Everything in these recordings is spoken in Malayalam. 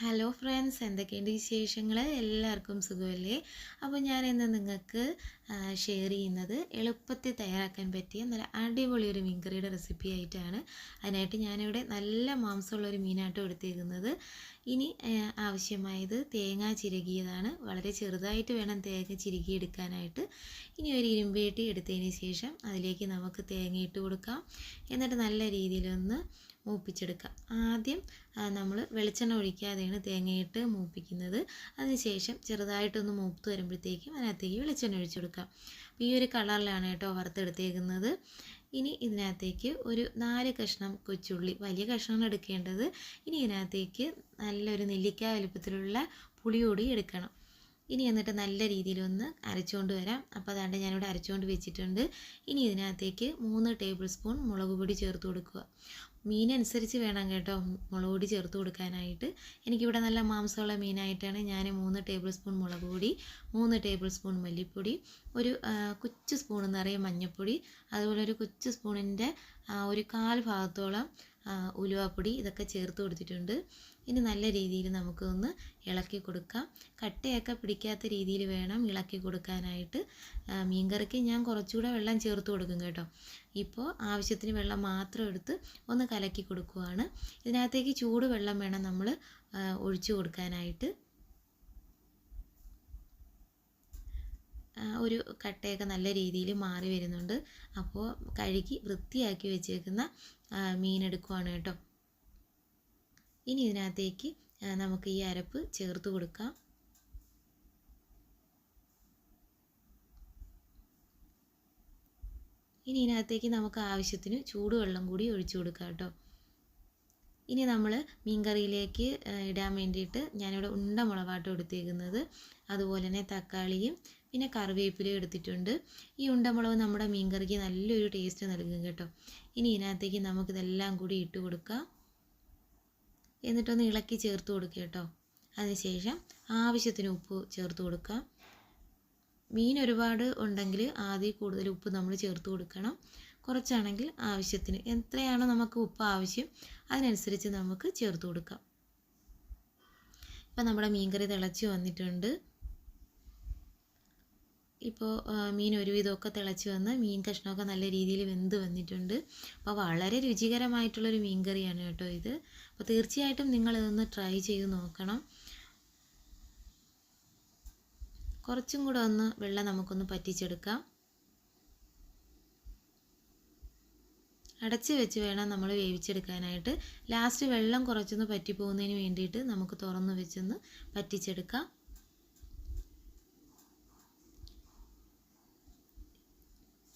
ഹലോ ഫ്രണ്ട്സ് എന്തൊക്കെയുണ്ട് വിശേഷങ്ങൾ എല്ലാവർക്കും സുഖമല്ലേ? അപ്പോൾ ഞാൻ ഇന്ന് നിങ്ങൾക്ക് ഷെയർ ചെയ്യുന്നത് എളുപ്പത്തിൽ തയ്യാറാക്കാൻ പറ്റിയ നല്ല അടിപൊളി ഒരു മീൻകറിയുടെ റെസിപ്പി ആയിട്ടാണ്. അതിനായിട്ട് ഞാനിവിടെ നല്ല മാംസമുള്ള ഒരു മീനാട്ടോ എടുത്തിരിക്കുന്നത് ഇനി ആവശ്യമായത് തേങ്ങ ചിരകിയതാണ്. വളരെ ചെറുതായിട്ട് വേണം തേങ്ങ ചിരകി എടുക്കാനായിട്ട് ഇനി ഒരു ഇരുമ്പേട്ടി എടുത്തതിന് ശേഷം അതിലേക്ക് നമുക്ക് തേങ്ങ ഇട്ട് കൊടുക്കാം. എന്നിട്ട് നല്ല രീതിയിലൊന്ന് മൂപ്പിച്ചെടുക്കാം ആദ്യം നമ്മൾ വെളിച്ചെണ്ണ ഒഴിക്കാതെയാണ് തേങ്ങയിട്ട് മൂപ്പിക്കുന്നത്. അതിനുശേഷം ചെറുതായിട്ടൊന്ന് മൂത്ത് വരുമ്പോഴത്തേക്കും അതിനകത്തേക്ക് വെളിച്ചെണ്ണ ഒഴിച്ചു കൊടുക്കാം ഈ ഒരു കളറിലാണ് കേട്ടോ വറുത്തെടുത്തേക്കുന്നത്. ഇനി ഇതിനകത്തേക്ക് ഒരു നാല് കഷ്ണം കൊച്ചുള്ളി വലിയ കഷ്ണമാണ് എടുക്കേണ്ടത്. ഇനി ഇതിനകത്തേക്ക് നല്ലൊരു നെല്ലിക്ക വലുപ്പത്തിലുള്ള പുളിയോടി എടുക്കണം. ഇനി എന്നിട്ട് നല്ല രീതിയിലൊന്ന് അരച്ചുകൊണ്ട് വരാം. അപ്പോൾ അതാണ്ട് ഞാനിവിടെ അരച്ചുകൊണ്ട് വെച്ചിട്ടുണ്ട്. ഇനി ഇതിനകത്തേക്ക് മൂന്ന് ടേബിൾ സ്പൂൺ മുളക് പൊടി ചേർത്ത് കൊടുക്കുക. മീനനുസരിച്ച് വേണം കേട്ടോ മുളകുപൊടി ചേർത്ത് കൊടുക്കാനായിട്ട്. എനിക്കിവിടെ നല്ല മാംസമുള്ള മീനായിട്ടാണ് ഞാൻ മൂന്ന് ടേബിൾ സ്പൂൺ മുളക് പൊടി മൂന്ന് ടേബിൾ സ്പൂൺ മല്ലിപ്പൊടി ഒരു കൊച്ചു സ്പൂൺ നിറയെ മഞ്ഞൾപ്പൊടി അതുപോലെ ഒരു കൊച്ചു സ്പൂണിന്റെ ഒരു കാൽ ഭാഗത്തോളം ഉലുവാപ്പൊടി ഇതൊക്കെ ചേർത്ത് കൊടുത്തിട്ടുണ്ട്. ഇനി നല്ല രീതിയിൽ നമുക്കൊന്ന് ഇളക്കി കൊടുക്കാം. കട്ടയൊക്കെ പിടിക്കാത്ത രീതിയിൽ വേണം ഇളക്കി കൊടുക്കാനായിട്ട്. മീൻകറിക്ക് ഞാൻ കുറച്ചുകൂടെ വെള്ളം ചേർത്ത് കൊടുക്കും കേട്ടോ. ഇപ്പോൾ ആവശ്യത്തിന് വെള്ളം മാത്രം എടുത്ത് ഒന്ന് കലക്കി കൊടുക്കുവാണ്. ഇതിനകത്തേക്ക് ചൂട് വെള്ളം വേണം നമ്മൾ ഒഴിച്ചു കൊടുക്കാനായിട്ട്. ഒരു കട്ടയൊക്കെ നല്ല രീതിയിൽ മാറി വരുന്നുണ്ട്. അപ്പോൾ കഴുകി വൃത്തിയാക്കി വെച്ചേക്കുന്ന മീൻ എടുക്കുവാണ് കേട്ടോ. ഇനി ഇതിനകത്തേക്ക് നമുക്ക് ഈ അരപ്പ് ചേർത്ത് കൊടുക്കാം. ഇനി ഇതിനകത്തേക്ക് നമുക്ക് ആവശ്യത്തിന് ചൂടുവെള്ളം കൂടി ഒഴിച്ചു കൊടുക്കാം കേട്ടോ. ഇനി നമ്മൾ മീൻകറിയിലേക്ക് ഇടാൻ വേണ്ടിയിട്ട് ഞാനിവിടെ ഉണ്ട മുളകാട്ടം എടുത്തേക്കുന്നത്. അതുപോലെ തന്നെ തക്കാളിയും പിന്നെ കറിവേപ്പിലയും എടുത്തിട്ടുണ്ട്. ഈ ഉണ്ടമുളക് നമ്മുടെ മീൻകറിക്ക് നല്ലൊരു ടേസ്റ്റ് നൽകും കേട്ടോ. ഇനി ഇതിനകത്തേക്ക് നമുക്കിതെല്ലാം കൂടി ഇട്ട് കൊടുക്കാം. എന്നിട്ടൊന്ന് ഇളക്കി ചേർത്ത് കൊടുക്കുക കേട്ടോ. അതിനുശേഷം ആവശ്യത്തിന് ഉപ്പ് ചേർത്ത് കൊടുക്കാം. മീൻ ഒരുപാട് ഉണ്ടെങ്കിൽ ആദ്യം കൂടുതൽ ഉപ്പ് നമ്മൾ ചേർത്ത് കൊടുക്കണം. കുറച്ചാണെങ്കിൽ ആവശ്യത്തിന് എത്രയാണോ നമുക്ക് ഉപ്പ് ആവശ്യം അതിനനുസരിച്ച് നമുക്ക് ചേർത്ത് കൊടുക്കാം. ഇപ്പം നമ്മുടെ മീൻകറി തിളച്ച് വന്നിട്ടുണ്ട്. ഇപ്പോൾ മീൻ ഒരുവിധമൊക്കെ തിളച്ച് വന്ന് മീൻ കഷ്ണമൊക്കെ നല്ല രീതിയിൽ വെന്ത് വന്നിട്ടുണ്ട്. അപ്പോൾ വളരെ രുചികരമായിട്ടുള്ളൊരു മീൻ കറിയാണ് കേട്ടോ ഇത്. അപ്പോൾ തീർച്ചയായിട്ടും നിങ്ങളിതൊന്ന് ട്രൈ ചെയ്ത് നോക്കണം. കുറച്ചും കൂടെ ഒന്ന് വെള്ളം നമുക്കൊന്ന് പറ്റിച്ചെടുക്കാം. അടച്ച് വെച്ച് വേണം നമ്മൾ വേവിച്ചെടുക്കാനായിട്ട്. ലാസ്റ്റ് വെള്ളം കുറച്ചൊന്ന് പറ്റിപ്പോകുന്നതിന് വേണ്ടിയിട്ട് നമുക്ക് തുറന്ന് വെച്ചൊന്ന് പറ്റിച്ചെടുക്കാം.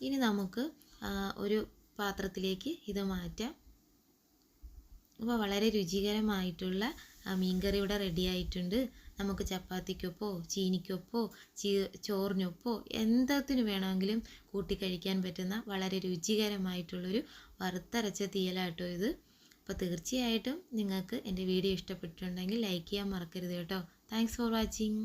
ഇനി നമുക്ക് ഒരു പാത്രത്തിലേക്ക് ഇത് മാറ്റാം. അപ്പോൾ വളരെ രുചികരമായിട്ടുള്ള മീൻകറി ഇവിടെ റെഡി ആയിട്ടുണ്ട്. നമുക്ക് ചപ്പാത്തിക്കൊപ്പോ ചീനിക്കൊപ്പോ ചീ ചോറിനൊപ്പോ എന്തത്തിന് വേണമെങ്കിലും കൂട്ടി കഴിക്കാൻ പറ്റുന്ന വളരെ രുചികരമായിട്ടുള്ളൊരു വറുത്തരച്ച തീയലാട്ടോ ഇത്. അപ്പോൾ തീർച്ചയായിട്ടും നിങ്ങൾക്ക് എന്റെ വീഡിയോ ഇഷ്ടപ്പെട്ടിട്ടുണ്ടെങ്കിൽ ലൈക്ക് ചെയ്യാൻ മറക്കരുത് കേട്ടോ. Thanks for watching